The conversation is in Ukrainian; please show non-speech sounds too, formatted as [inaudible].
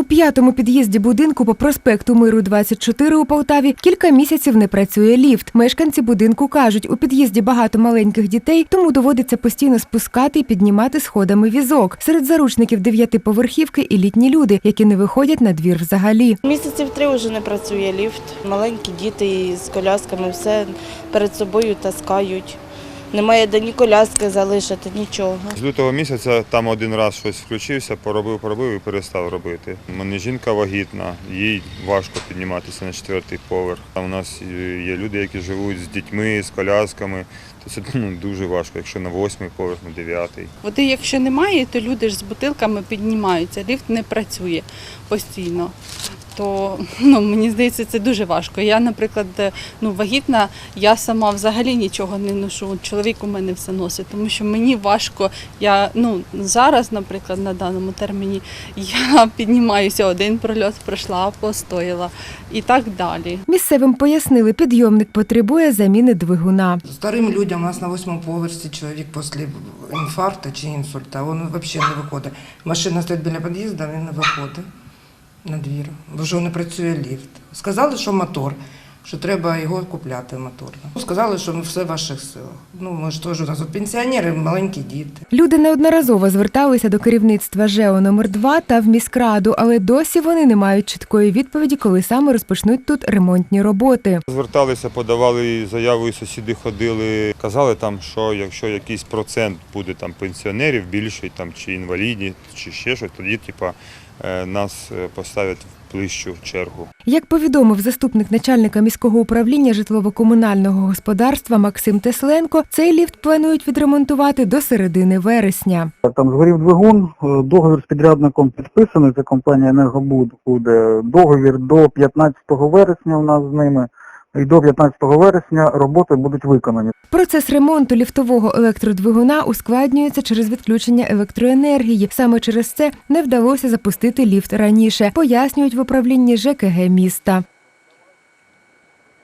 У п'ятому під'їзді будинку по проспекту Миру 24 у Полтаві кілька місяців не працює ліфт. Мешканці будинку кажуть, у під'їзді багато маленьких дітей, тому доводиться постійно спускати і піднімати сходами візок. Серед заручників дев'ятиповерхівки і літні люди, які не виходять на двір взагалі. Місяців три вже не працює ліфт. Маленькі діти з колясками все перед собою таскають. Немає де ні коляски залишити, нічого. З лютого місяця там один раз щось включився, поробив, поробив і перестав робити. У мене жінка вагітна, їй важко підніматися на четвертий поверх. Там у нас є люди, які живуть з дітьми, з колясками. То це ну, дуже важко, якщо на восьмий поверх, на дев'ятий. Води, якщо немає, то люди ж з бутилками піднімаються. Ліфт не працює постійно. То ну, мені здається, це дуже важко. Я, наприклад, е, ну, вагітна, я сама взагалі нічого не ношу. Чоловік у мене все носить, тому що мені важко. Я ну, зараз, наприклад, на даному терміні я [laughs] піднімаюся, один прольот пройшла, постояла і так далі. Місцевим пояснили, підйомник потребує заміни двигуна. Старим людям у нас на восьмому поверсі чоловік після інфаркту чи інсульта, він взагалі не виходить. Машина стоїть біля під'їзду, він не виходить на двір, бо вже не працює ліфт. Сказали, що мотор, що треба його купляти моторно. Сказали, що ми все в ваших силах. Ну, ми ж теж у нас тут пенсіонери, маленькі діти. Люди неодноразово зверталися до керівництва ЖЕО номер 2 та в міськраду, але досі вони не мають чіткої відповіді, коли саме розпочнуть тут ремонтні роботи. Зверталися, подавали заяву, і сусіди ходили. Казали там, що якщо якийсь процент буде там пенсіонерів більший, там чи інвалідні, чи ще щось, тоді типа е, нас е, поставлять в ближчу чергу. Як повідомив заступник начальника міського управління житлово-комунального господарства Максим Тесленко, цей ліфт планують відремонтувати до середини вересня. Там згорів двигун, е, договір з підрядником підписаний, це компанія «Енергобуд» буде. Договір до 15 вересня у нас з ними. І до 15 вересня роботи будуть виконані. Процес ремонту ліфтового електродвигуна ускладнюється через відключення електроенергії. Саме через це не вдалося запустити ліфт раніше, пояснюють в управлінні ЖКГ міста.